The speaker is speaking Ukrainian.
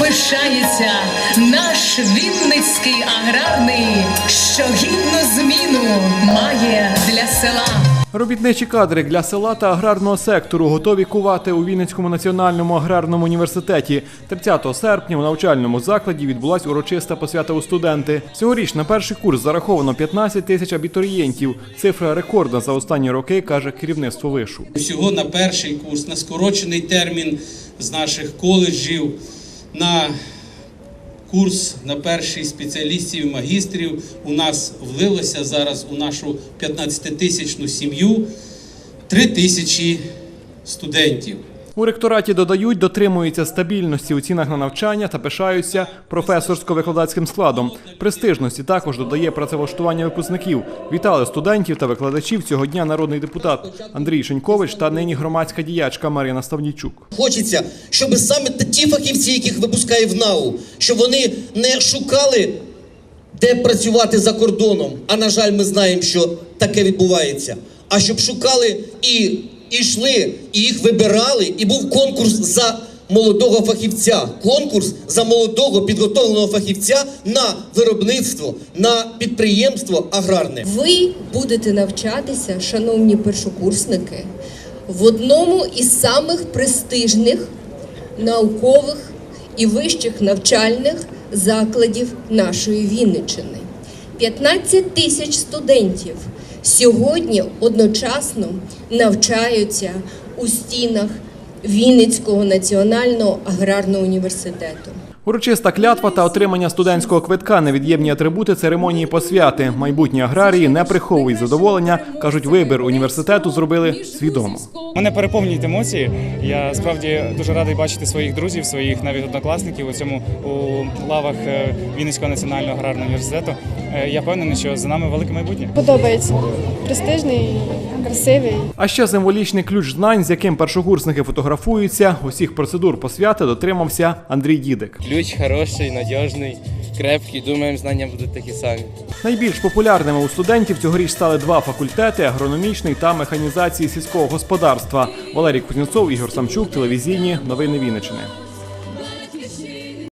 пишається наш Вінницький аграрний, що гідну зміну має для села. Робітничі кадри для села та аграрного сектору готові кувати у Вінницькому національному аграрному університеті. 30 серпня у навчальному закладі відбулась урочиста посвята у студенти. Цьогоріч на перший курс зараховано 15 тисяч абітурієнтів. Цифра рекордна за останні роки, каже керівництво вишу. Всього на перший курс, на скорочений термін з наших коледжів, на курс на перший спеціалістів і магістрів у нас влилося зараз у нашу 15-тисячну сім'ю 3 тисячі студентів. У ректораті додають, дотримуються стабільності у цінах на навчання та пишаються професорсько-викладацьким складом. Престижності також додає працевлаштування випускників. Вітали студентів та викладачів цього дня народний депутат Андрій Шенькович та нині громадська діячка Марина Ставнічук. Хочеться, щоб саме ті фахівці, яких випускає в НАУ, щоб вони не шукали, де працювати за кордоном. А на жаль, ми знаємо, що таке відбувається. А щоб шукали і йшли, і їх вибирали, і був конкурс за молодого фахівця. Конкурс за молодого підготовленого фахівця на виробництво, на підприємство аграрне. Ви будете навчатися, шановні першокурсники, в одному із самих престижних наукових і вищих навчальних закладів нашої Вінниччини. 15 тисяч студентів сьогодні одночасно навчаються у стінах Вінницького національного аграрного університету. Урочиста клятва та отримання студентського квитка невід'ємні атрибути церемонії посвяти. Майбутні аграрії не приховують задоволення. кажуть, вибір університету зробили свідомо. Мене переповнюють емоції. Я справді дуже радий бачити своїх друзів, своїх навіть однокласників у цьому у лавах е, Вінницького національного аграрного університету. Е, Я впевнений, що за нами велике майбутнє. Подобається. Престижний, красивий. А ще символічний ключ знань, з яким першокурсники фотографуються. Усіх процедур посвяти дотримався Андрій Дідик. Ключ хороший, надіжний, крепкий. Думаємо, знання будуть такі самі. Найбільш популярними у студентів цьогоріч стали два факультети агрономічний та механізації сільського господарства. Валерій Кузнєцов, Ігор Самчук, телевізійні новини Вінниччини.